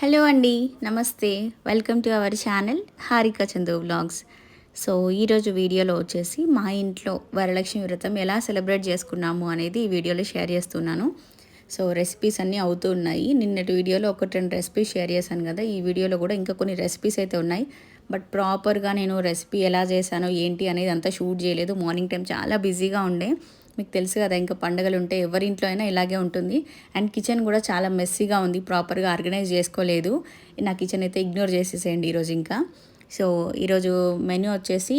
Hello అండి namaste. Welcome to our channel Harika Chandu vlogs. So ఈరోజు వీడియోలో వచ్చేసి మా ఇంట్లో వరలక్ష్మి వ్రతం ఎలా సెలబ్రేట్ చేసుకున్నాము అనేది ఈ వీడియోలో షేర్ చేస్తున్నాను. సో రెసిపీస్ అన్నీ అవుతూ ఉన్నాయి. నిన్నటి వీడియోలో ఒకటి రెండు రెసిపీస్ షేర్ చేశాను కదా. ఈ వీడియోలో కూడా ఇంకా కొన్ని రెసిపీస్ అయితే ఉన్నాయి. బట్ ప్రాపర్గా నేను రెసిపీ ఎలా చేశానో ఏంటి అనేది అంతా షూట్ చేయలేదు. మార్నింగ్ టైం చాలా బిజీగా ఉండే. మీకు తెలుసు కదా ఇంకా పండుగలు ఉంటే ఎవరింట్లో అయినా ఇలాగే ఉంటుంది. అండ్ కిచెన్ కూడా చాలా మెస్సీగా ఉంది ప్రాపర్గా ఆర్గనైజ్ చేసుకోలేదు. నా కిచెన్ అయితే ఇగ్నోర్ చేసేసేయండి ఈరోజు ఇంకా. సో ఈరోజు మెనూ వచ్చేసి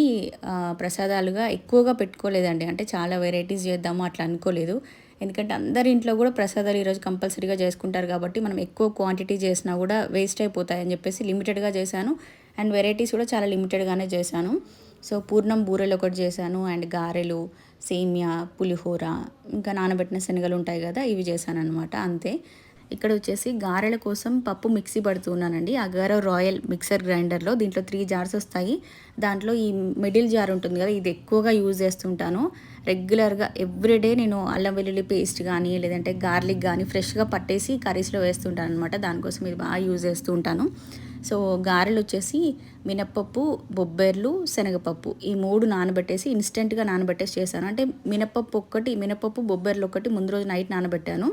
ప్రసాదాలుగా ఎక్కువగా పెట్టుకోలేదండి. అంటే చాలా వెరైటీస్ చేద్దాము అట్లా అనుకోలేదు. ఎందుకంటే అందరి ఇంట్లో కూడా ప్రసాదాలు ఈరోజు కంపల్సరీగా చేసుకుంటారు కాబట్టి మనం ఎక్కువ క్వాంటిటీ చేసినా కూడా వేస్ట్ అయిపోతాయని చెప్పేసి లిమిటెడ్గా చేశాను. అండ్ వెరైటీస్ కూడా చాలా లిమిటెడ్గానే చేశాను. సో పూర్ణం బూరెలు ఒకటి చేశాను అండ్ గారెలు సేమియా పులిహోర ఇంకా నానబెట్టిన శనగలు ఉంటాయి కదా ఇవి చేశాను అనమాట అంతే. ఇక్కడ వచ్చేసి గారెల కోసం పప్పు మిక్సీ పడుతున్నానండి. అగారో రాయల్ మిక్సర్ గ్రైండర్లో దీంట్లో త్రీ జార్స్ వస్తాయి. దాంట్లో ఈ మిడిల్ జార్ ఉంటుంది కదా ఇది ఎక్కువగా యూజ్ చేస్తుంటాను. రెగ్యులర్గా ఎవ్రీడే నేను అల్లం వెల్లుల్లి పేస్ట్ కానీ లేదంటే గార్లిక్ కానీ ఫ్రెష్గా పట్టేసి కర్రీస్లో వేస్తుంటాను అనమాట దానికోసం ఇది బాగా యూజ్ చేస్తూ ఉంటాను. సో గారెలు వచ్చేసి మినప్పప్పు బొబ్బెర్లు శనగపప్పు ఈ మూడు నానబెట్టేసి ఇన్స్టెంట్గా నానబెట్టేసి చేశాను. అంటే మినప్పప్పు ఒక్కటి మినప్పప్పు బొబ్బెర్లు ఒకటి ముందు రోజు నైట్ నానబెట్టాను.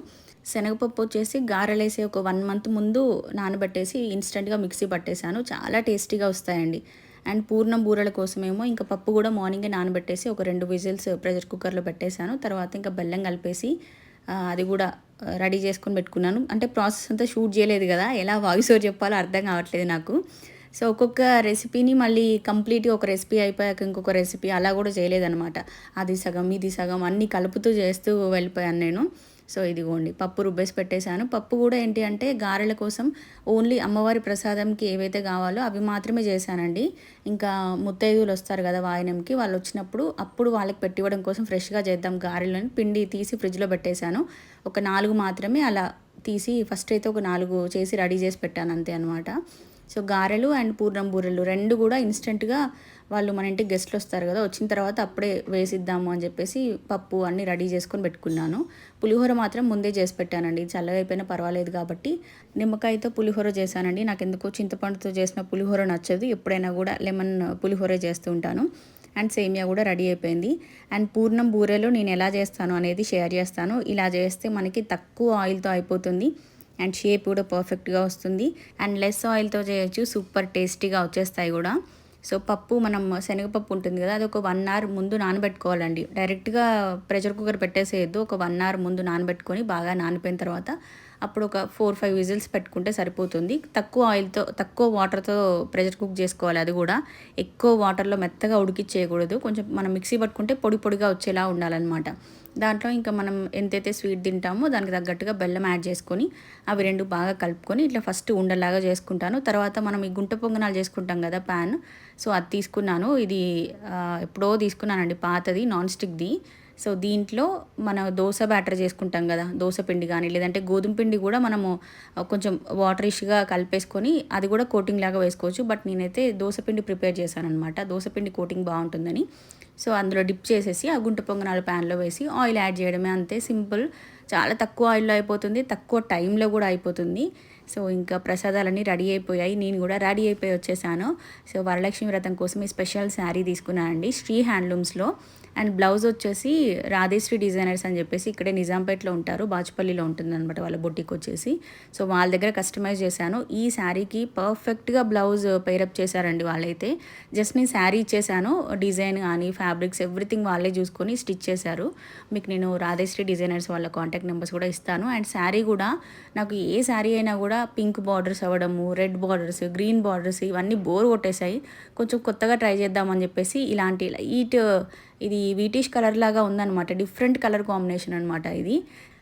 శనగపప్పు వచ్చేసి గారెలేసి ఒక వన్ మంత్ ముందు నానబెట్టేసి ఇన్స్టెంట్గా మిక్సీ పట్టేశాను. చాలా టేస్టీగా వస్తాయండి. అండ్ పూర్ణం బూరెల కోసమేమో ఇంకా పప్పు కూడా మార్నింగే నానబెట్టేసి ఒక రెండు విజిల్స్ ప్రెషర్ కుక్కర్లో పెట్టేశాను. తర్వాత ఇంకా బెల్లం కలిపేసి అది కూడా రెడీ చేసుకొని పెట్టుకున్నాను. అంటే ప్రాసెస్ అంతా షూట్ చేయలేదు కదా ఎలా వాయిస్ ఓవర్ చెప్పాలో అర్థం కావట్లేదు నాకు. సో ఒక్కొక్క రెసిపీని మళ్ళీ కంప్లీట్గా ఒక రెసిపీ అయిపోయాక ఇంకొక రెసిపీ అలా కూడా చేయలేదనమాట అది సగం ఇది సగం అన్నీ కలుపుతూ చేస్తూ వెళ్ళిపోయాను నేను. సో ఇదిగోండి పప్పు రుబ్బేసి పెట్టేశాను. పప్పు కూడా ఏంటి అంటే గారెల కోసం ఓన్లీ అమ్మవారి ప్రసాదంకి ఏవైతే కావాలో అవి మాత్రమే చేశానండి. ఇంకా ముత్తైదువులు వస్తారు కదా వాయనంకి వాళ్ళు వచ్చినప్పుడు అప్పుడు వాళ్ళకి పెట్టివ్వడం కోసం ఫ్రెష్గా చేద్దాం గారెలను పిండి తీసి ఫ్రిడ్జ్లో పెట్టేశాను. ఒక నాలుగు మాత్రమే అలా తీసి ఫస్ట్ అయితే ఒక నాలుగు చేసి రెడీ చేసి పెట్టాను అంతే అనమాట సో గారెలు అండ్ పూర్ణం బూరెలు రెండు కూడా ఇన్స్టెంట్గా వాళ్ళు మన ఇంటికి గెస్ట్లు వస్తారు కదా వచ్చిన తర్వాత అప్పుడే వేసిద్దాము అని చెప్పేసి పప్పు అన్నీ రెడీ చేసుకొని పెట్టుకున్నాను. పులిహోర మాత్రం ముందే చేసి పెట్టానండి. చల్లగా అయిపోయినా పర్వాలేదు కాబట్టి నిమ్మకాయతో పులిహోర చేశానండి. నాకు ఎందుకో చింతపండుతో చేసిన పులిహోర నచ్చదు. ఎప్పుడైనా కూడా లెమన్ పులిహోర చేస్తూ ఉంటాను. అండ్ సేమియా కూడా రెడీ అయిపోయింది. అండ్ పూర్ణం బూరెలు నేను ఎలా చేస్తాను అనేది షేర్ చేస్తాను. ఇలా చేస్తే మనకి తక్కువ ఆయిల్తో అయిపోతుంది. అండ్ షేప్ కూడా పర్ఫెక్ట్గా వస్తుంది. అండ్ లెస్ ఆయిల్తో చేయొచ్చు. సూపర్ టేస్టీగా వచ్చేస్తాయి కూడా. సో పప్పు మనం శనగపప్పు ఉంటుంది కదా అది ఒక వన్ అవర్ ముందు నానబెట్టుకోవాలండి. డైరెక్ట్గా ప్రెషర్ కుక్కర్ పెట్టేసేయద్దు. ఒక వన్ అవర్ ముందు నానబెట్టుకొని బాగా నానిపోయిన తర్వాత అప్పుడు ఒక ఫోర్ ఫైవ్ విజిల్స్ పెట్టుకుంటే సరిపోతుంది. తక్కువ ఆయిల్తో తక్కువ వాటర్తో ప్రెషర్ కుక్ చేసుకోవాలి అది కూడా. ఎక్కువ వాటర్లో మెత్తగా ఉడికిచ్చేయకూడదు. కొంచెం మనం మిక్సీ పట్టుకుంటే పొడి పొడిగా వచ్చేలా ఉండాలన్నమాట. దాంట్లో ఇంకా మనం ఎంతైతే స్వీట్ తింటామో దానికి తగ్గట్టుగా బెల్లం యాడ్ చేసుకొని అవి రెండు బాగా కలుపుకొని ఇట్లా ఫస్ట్ ఉండలాగా చేసుకుంటాను. తర్వాత మనం ఈ గుంట పొంగనాలు చేసుకుంటాం కదా ప్యాన్. సో అది తీసుకున్నాను. ఇది ఎప్పుడో తీసుకున్నానండి పాతది నాన్ స్టిక్ది. సో దీంట్లో మన దోశ బ్యాటర్ చేసుకుంటాం కదా దోశ పిండి కానీ లేదంటే గోధుమ పిండి కూడా మనము కొంచెం వాటరిష్గా కలిపేసుకొని అది కూడా కోటింగ్ లాగా వేసుకోవచ్చు. బట్ నేనైతే దోశ పిండి ప్రిపేర్ చేశాను అనమాట దోశ పిండి కోటింగ్ బాగుంటుందని. సో అందులో డిప్ చేసేసి ఆ గుంట పొంగనాలు ప్యాన్లో వేసి ఆయిల్ యాడ్ చేయడమే అంతే. సింపుల్. చాలా తక్కువ ఆయిల్లో అయిపోతుంది తక్కువ టైంలో కూడా అయిపోతుంది. సో ఇంకా ప్రసాదాలన్నీ రెడీ అయిపోయాయి. నేను కూడా రెడీ అయిపోయి వచ్చేసాను. సో వరలక్ష్మి వ్రతం కోసం ఈ స్పెషల్ శారీ తీసుకున్నానండి. శ్రీ హ్యాండ్లూమ్స్లో. అండ్ బ్లౌజ్ వచ్చేసి రాధేశ్రీ డిజైనర్స్ అని చెప్పేసి ఇక్కడే నిజాంపేట్లో ఉంటారు బాచుపల్లిలో ఉంటుందన్నమాట వాళ్ళ బొట్టికి వచ్చేసి. సో వాళ్ళ దగ్గర కస్టమైజ్ చేశాను. ఈ శారీకి పర్ఫెక్ట్గా బ్లౌజ్ పేరప్ చేశారండి వాళ్ళైతే. జస్ట్ నేను శారీ ఇచ్చేసాను డిజైన్ కానీ ఫ్యాబ్రిక్స్ ఎవ్రీథింగ్ వాళ్ళే చూసుకొని స్టిచ్ చేశారు. మీకు నేను రాధేశ్రీ డిజైనర్స్ వాళ్ళ కాంటాక్ట్ నెంబర్స్ కూడా ఇస్తాను. అండ్ శారీ కూడా నాకు ఏ శారీ అయినా కూడా పింక్ బార్డర్స్ అవ్వడము రెడ్ బార్డర్స్ గ్రీన్ బార్డర్స్ ఇవన్నీ బోర్ కొట్టేశాయి. కొంచెం కొత్తగా ట్రై చేద్దామని చెప్పేసి ఇలాంటి లైట్ ఇది వీటిష్ కలర్ లాగా ఉందన్నమాట. డిఫరెంట్ కలర్ కాంబినేషన్ అనమాట ఇది.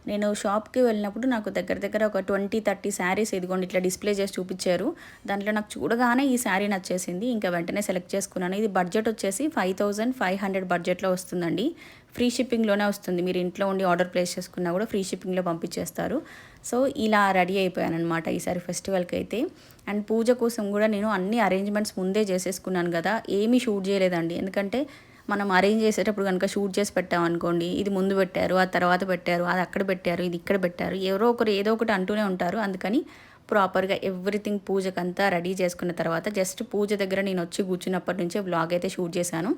నేను షాప్కి వెళ్ళినప్పుడు నాకు దగ్గర దగ్గర ఒక ట్వంటీ థర్టీ శారీస్ ఇదిగోండి ఇట్లా డిస్ప్లే చేసి చూపించారు. దాంట్లో నాకు చూడగానే ఈ శారీ నచ్చేసింది. ఇంకా వెంటనే సెలెక్ట్ చేసుకున్నాను. ఇది బడ్జెట్ వచ్చేసి ఫైవ్ థౌజండ్ ఫైవ్ హండ్రెడ్ బడ్జెట్లో వస్తుందండి. ఫ్రీ షిప్పింగ్లోనే వస్తుంది. మీరు ఇంట్లో ఉండి ఆర్డర్ ప్లేస్ చేసుకున్నా కూడా ఫ్రీ షిప్పింగ్లో పంపించేస్తారు. సో ఇలా రెడీ అయిపోయాను అనమాట ఈసారి ఫెస్టివల్కి అయితే అండ్ పూజ కోసం కూడా నేను అన్ని అరేంజ్మెంట్స్ ముందే చేసేసుకున్నాను కదా. ఏమీ షూట్ చేయలేదండి. ఎందుకంటే మనం అరేంజ్ చేసేటప్పుడు కనుక షూట్ చేసి పెట్టామనుకోండి ఇది ముందు పెట్టారు ఆ తర్వాత పెట్టారు అది అక్కడ పెట్టారు ఇది ఇక్కడ పెట్టారు ఎవరో ఒకరు ఏదో ఒకటి అంటూనే ఉంటారు. అందుకని ప్రాపర్గా ఎవ్రీథింగ్ పూజకంతా రెడీ చేసుకున్న తర్వాత జస్ట్ పూజ దగ్గర నేను వచ్చి కూర్చున్నప్పటి నుంచే బ్లాగ్ అయితే షూట్ చేశాను.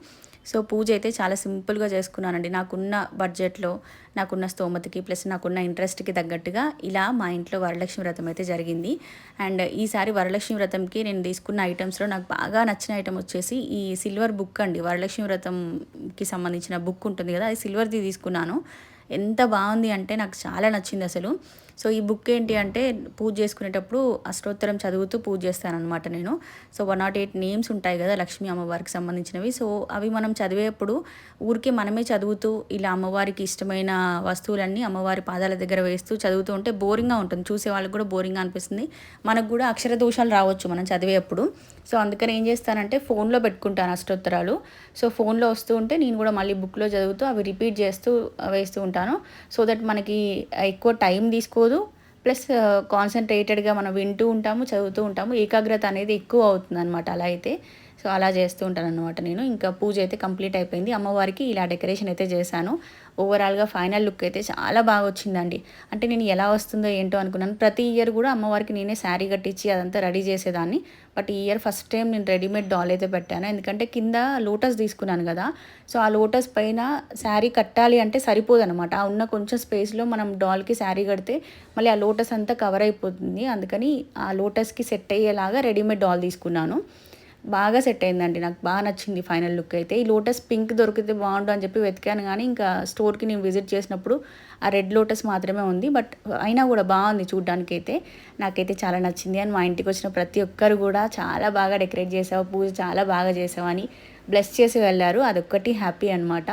సో పూజ అయితే చాలా సింపుల్గా చేసుకున్నానండి. నాకున్న బడ్జెట్లో నాకున్న స్తోమతకి ప్లస్ నాకున్న ఇంట్రెస్ట్కి తగ్గట్టుగా ఇలా మా ఇంట్లో వరలక్ష్మి వ్రతం అయితే జరిగింది. అండ్ ఈసారి వరలక్ష్మి వ్రతంకి నేను తీసుకున్న ఐటమ్స్లో నాకు బాగా నచ్చిన ఐటమ్ వచ్చేసి ఈ సిల్వర్ బుక్ అండి. వరలక్ష్మి వ్రతంకి సంబంధించిన బుక్ ఉంటుంది కదా అది సిల్వర్ది తీసుకున్నాను. ఎంత బాగుంది అంటే నాకు చాలా నచ్చింది అసలు. సో ఈ బుక్ ఏంటి అంటే పూజ చేసుకునేటప్పుడు అష్టోత్తరం చదువుతూ పూజ చేస్తానన్నమాట నేను. So one nought eight names ఉంటాయి కదా లక్ష్మీ అమ్మవారికి సంబంధించినవి. సో అవి మనం చదివేప్పుడు ఊరికే మనమే చదువుతూ ఇలా అమ్మవారికి ఇష్టమైన వస్తువులన్నీ అమ్మవారి పాదాల దగ్గర వేస్తూ చదువుతూ ఉంటే బోరింగ్గా ఉంటుంది. చూసే వాళ్ళకి కూడా బోరింగ్గా అనిపిస్తుంది. మనకు కూడా అక్షర దోషాలు రావచ్చు మనం చదివేప్పుడు. సో అందుకని ఏం చేస్తానంటే ఫోన్లో పెట్టుకుంటాను అష్టోత్తరాలు. సో ఫోన్లో వస్తూ ఉంటే నేను కూడా మళ్ళీ బుక్లో చదువుతూ అవి రిపీట్ చేస్తూ వేస్తూ ఉంటాను. సో దట్ మనకి ఎక్కువ టైం తీసుకోదు ప్లస్ కాన్సన్ట్రేటెడ్గా మనం వింటూ ఉంటాము చదువుతూ ఉంటాము. ఏకాగ్రత అనేది ఎక్కువ అవుతుంది అనమాట అలా అయితే. సో అలా చేస్తూ ఉంటాను అనమాట నేను. ఇంకా పూజ అయితే కంప్లీట్ అయిపోయింది. అమ్మవారికి ఇలా డెకరేషన్ అయితే చేశాను. ఓవరాల్గా ఫైనల్ లుక్ అయితే చాలా బాగా వచ్చిందండి. అంటే నేను ఎలా వస్తుందో ఏంటో అనుకున్నాను. ప్రతి ఇయర్ కూడా అమ్మవారికి నేనే శారీ కట్టించి అదంతా రెడీ చేసేదాన్ని. బట్ ఈ ఇయర్ ఫస్ట్ టైం నేను రెడీమేడ్ డాల్ అయితే పెట్టాను. ఎందుకంటే కింద లోటస్ తీసుకున్నాను కదా. సో ఆ లోటస్ పైన శారీ కట్టాలి అంటే సరిపోదన్నమాట. ఆ ఉన్న కొంచెం స్పేస్లో మనం డాల్కి శారీ కడితే మళ్ళీ ఆ లోటస్ అంతా కవర్ అయిపోతుంది. అందుకని ఆ లోటస్కి సెట్ అయ్యేలాగా రెడీమేడ్ డాల్ తీసుకున్నాను. బాగా సెట్ అయిందండి. నాకు బాగా నచ్చింది ఫైనల్ లుక్ అయితే. ఈ లోటస్ పింక్ దొరికితే బాగుండు అని చెప్పి వెతికాను కానీ ఇంకా స్టోర్కి నేను విజిట్ చేసినప్పుడు ఆ రెడ్ లోటస్ మాత్రమే ఉంది. బట్ అయినా కూడా బాగుంది చూడ్డానికి అయితే. నాకైతే చాలా నచ్చింది. అని మా ఇంటికి వచ్చిన ప్రతి ఒక్కరు కూడా చాలా బాగా డెకరేట్ చేసావు పూజ చాలా బాగా చేసావు అని బ్లెస్ చేసి వెళ్ళారు. అదొక్కటి హ్యాపీ అనమాట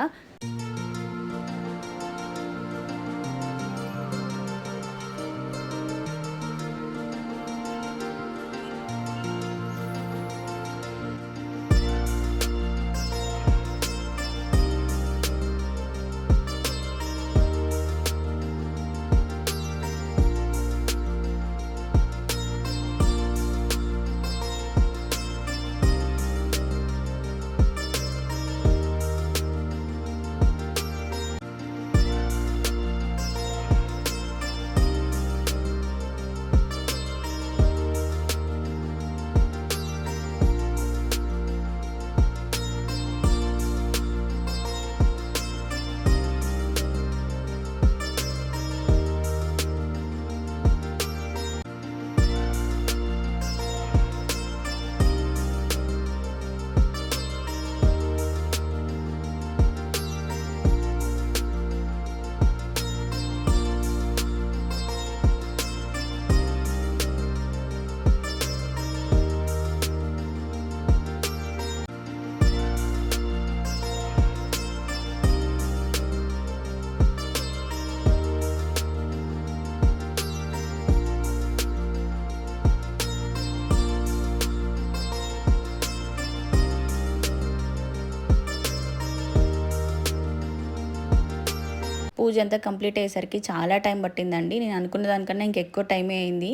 పూజ అంతా కంప్లీట్ అయ్యేసరికి చాలా టైం పట్టిందండి. నేను అనుకున్న దానికన్నా ఇంకెక్కువ టైమే అయింది.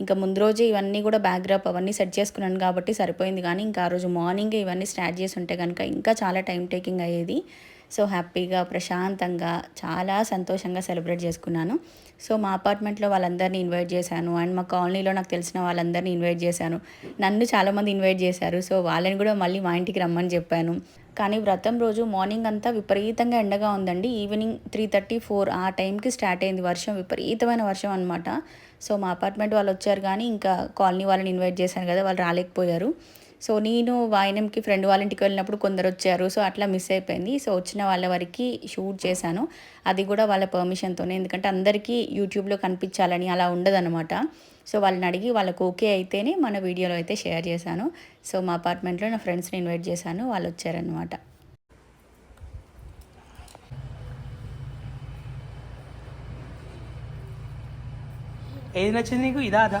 ఇంకా ముందు రోజే ఇవన్నీ కూడా బ్యాక్డ్రాప్ అవన్నీ సెట్ చేసుకున్నాను కాబట్టి సరిపోయింది. కానీ ఇంకా ఆ రోజు మార్నింగ్ ఇవన్నీ స్టార్ట్ చేసి ఉంటే కనుక ఇంకా చాలా టైం టేకింగ్ అయ్యేది. సో హ్యాపీగా ప్రశాంతంగా చాలా సంతోషంగా సెలబ్రేట్ చేసుకున్నాను. సో మా అపార్ట్మెంట్లో వాళ్ళందరినీ ఇన్వైట్ చేశాను. అండ్ మా కాలనీలో నాకు తెలిసిన వాళ్ళందరినీ ఇన్వైట్ చేశాను. నన్ను చాలామంది ఇన్వైట్ చేశారు. సో వాళ్ళని కూడా మళ్ళీ మా ఇంటికి రమ్మని చెప్పాను. కానీ వ్రతం రోజు మార్నింగ్ అంతా విపరీతంగా ఎండగా ఉందండి. ఈవినింగ్ త్రీ థర్టీ ఫోర్ ఆ టైంకి స్టార్ట్ అయింది వర్షం. విపరీతమైన వర్షం అనమాట సో మా అపార్ట్మెంట్ వాళ్ళు వచ్చారు కానీ ఇంకా కాలనీ వాళ్ళని ఇన్వైట్ చేశాను కదా వాళ్ళు రాలేకపోయారు. సో నేను వాయనంకి ఫ్రెండ్ వాళ్ళ ఇంటికి వెళ్ళినప్పుడు కొందరు వచ్చారు. సో అట్లా మిస్ అయిపోయింది. సో వచ్చిన వాళ్ళ వరకు షూట్ చేశాను. అది కూడా వాళ్ళ పర్మిషన్తోనే. ఎందుకంటే అందరికీ యూట్యూబ్లో కనిపించాలని అలా ఉండదన్నమాట. సో వాళ్ళని అడిగి వాళ్ళకి ఓకే అయితేనే మన వీడియోలో అయితే షేర్ చేశాను. సో మా అపార్ట్మెంట్లో నా ఫ్రెండ్స్ని ఇన్వైట్ చేశాను. వాళ్ళు వచ్చారనమాట ఏది నచ్చింది నీకు? ఇదా అదా?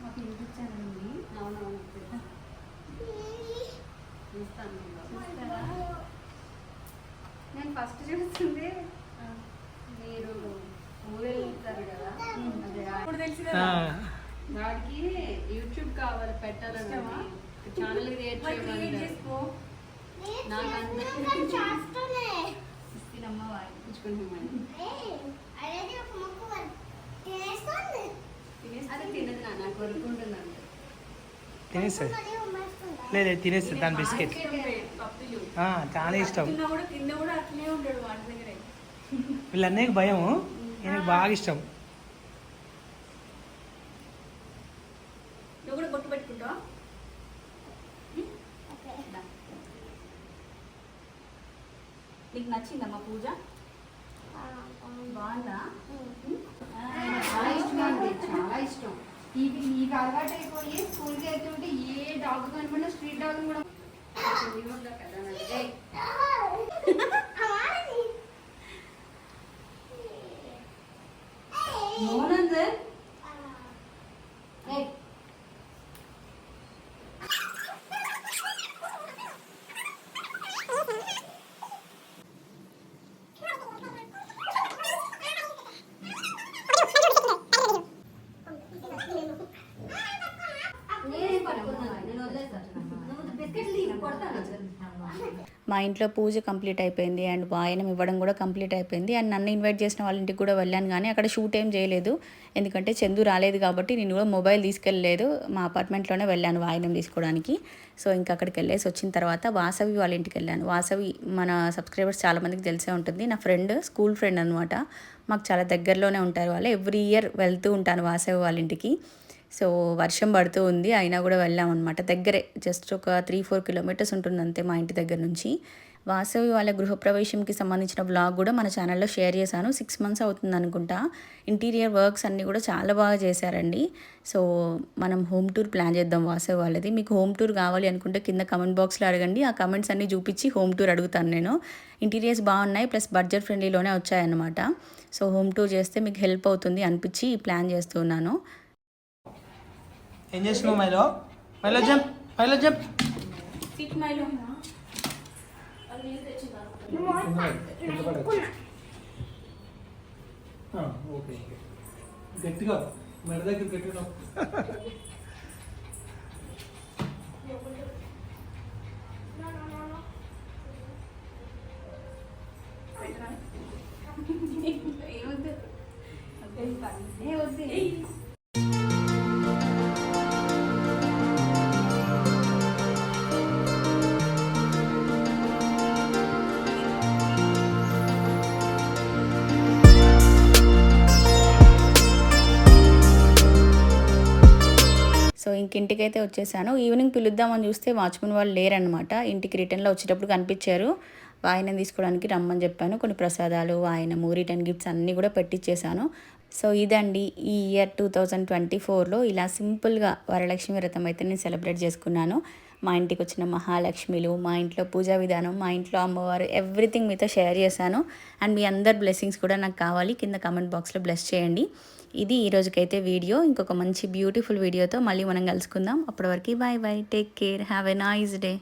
మాకు వినిపించానండి అవునవును. చూస్తాను చూస్తారా? నేను ఫస్ట్ చూస్తుంది మీరు ఊరెళ్తారు కదా? ఇప్పుడు తెలుసు కదా వాడికి యూట్యూబ్ కావాలి పెట్టాలని ఛానల్ క్రియేట్ చేసుకో. నాకు అందరికీ తినేస్తుంది అది తినదు నాన్న తినేస్తుంది లేదు తినేస్తుంది దాని బిస్కెట్. చాలా ఇష్టం. తిన్నా కూడా కింద కూడా అట్లనే ఉంటాడు వాడి దగ్గరే. వీళ్ళన్నయ్యకి భయం ఈయనకి బాగా ఇష్టం. నువ్వు కూడా బొట్టు పెట్టుకుంటావా ఓకే నీకు నచ్చిందమ్మా పూజ? బాగుందా. చాలా ఇష్టం నీకు అలవాటు అయిపోయి స్కూల్కి వెళ్తుంటే ఏ డాగ్ స్ట్రీట్ డాగ్ కూడా ఇవి ఉండవు కదా నాన్న. ఏయ్, మోనందర్ ఏయ్, నేనేం పట్టుకున్నాను నేను వదిలేస్తాను నువ్వు బిస్కెట్లు తీసి కొడతాను మా ఇంట్లో పూజ కంప్లీట్ అయిపోయింది అండ్ వాయనం ఇవ్వడం కూడా కంప్లీట్ అయిపోయింది. అండ్ నన్ను ఇన్వైట్ చేసిన వాళ్ళ ఇంటికి కూడా వెళ్ళాను కానీ అక్కడ షూట్ ఏం చేయలేదు. ఎందుకంటే చందు రాలేదు కాబట్టి నేను కూడా మొబైల్ తీసుకెళ్ళలేదు. మా అపార్ట్మెంట్లోనే వెళ్ళాను వాయనం తీసుకోవడానికి. సో ఇంకా అక్కడికి వెళ్ళేసి వచ్చిన తర్వాత వాసవి వాళ్ళ ఇంటికి వెళ్ళాను. వాసవి మన సబ్స్క్రైబర్స్ చాలామందికి తెలిసే ఉంటుంది. నా ఫ్రెండ్ స్కూల్ ఫ్రెండ్ అనమాట మాకు చాలా దగ్గరలోనే ఉంటారు వాళ్ళు. ఎవ్రీ ఇయర్ వెళ్తూ ఉంటాను వాసవి వాళ్ళ ఇంటికి. సో వర్షం పడుతూ ఉంది అయినా కూడా వెళ్ళాం అనమాట దగ్గరే జస్ట్ ఒక త్రీ ఫోర్ కిలోమీటర్స్ ఉంటుంది అంతే మా ఇంటి దగ్గర నుంచి. వాసవి వాళ్ళ గృహప్రవేశంకి సంబంధించిన బ్లాగ్ కూడా మన ఛానల్లో షేర్ చేశాను. సిక్స్ మంత్స్ అవుతుంది అనుకుంటా. ఇంటీరియర్ వర్క్స్ అన్నీ కూడా చాలా బాగా చేశారండి. సో మనం హోమ్ టూర్ ప్లాన్ చేద్దాం వాసవి వాళ్ళది. మీకు హోమ్ టూర్ కావాలి అనుకుంటే కింద కమెంట్ బాక్స్లో అడగండి. ఆ కమెంట్స్ అన్నీ చూపించి హోమ్ టూర్ అడుగుతాను నేను. ఇంటీరియర్స్ బాగున్నాయి ప్లస్ బడ్జెట్ ఫ్రెండ్లీలోనే వచ్చాయన్నమాట. సో హోమ్ టూర్ చేస్తే మీకు హెల్ప్ అవుతుంది అనిపించి ప్లాన్ చేస్తున్నాను. ఏం చేస్తున్నావు Milo Milo jump Milo jump sit Milo okay గట్టిగా మెడ దగ్గర గట్టిగా ఏమొద్దు ఏ వద్దు ఇంటికైతే వచ్చేసాను. ఈవినింగ్ పిలుద్దామని చూస్తే వాచ్మెన్ వాళ్ళు లేరనమాట ఇంటికి రిటర్న్లో వచ్చేటప్పుడు కనిపించారు. వాయినం తీసుకోవడానికి రమ్మని చెప్పాను. కొన్ని ప్రసాదాలు వాయనము రిటర్న్ గిఫ్ట్స్ అన్నీ కూడా పెట్టించేశాను సో ఇదండి ఈ ఇయర్ టూ థౌజండ్ ట్వంటీ ఫోర్లో ఇలా సింపుల్గా వరలక్ష్మి వ్రతం అయితే నేను సెలబ్రేట్ చేసుకున్నాను. మా ఇంటికి వచ్చిన మహాలక్ష్మిలు మా ఇంట్లో పూజా విధానం మా ఇంట్లో అమ్మవారు ఎవ్రీథింగ్ మీతో షేర్ చేశాను. అండ్ మీ అందరి బ్లెస్సింగ్స్ కూడా నాకు కావాలి. కింద కామెంట్ బాక్స్లో బ్లెస్ చేయండి. ఇది ఈ రోజుకైతే వీడియో. ఇంకొక మంచి బ్యూటిఫుల్ వీడియోతో మళ్ళీ మనం కలుసుకుందాం. అప్పటి వరకు bye bye take care have a nice day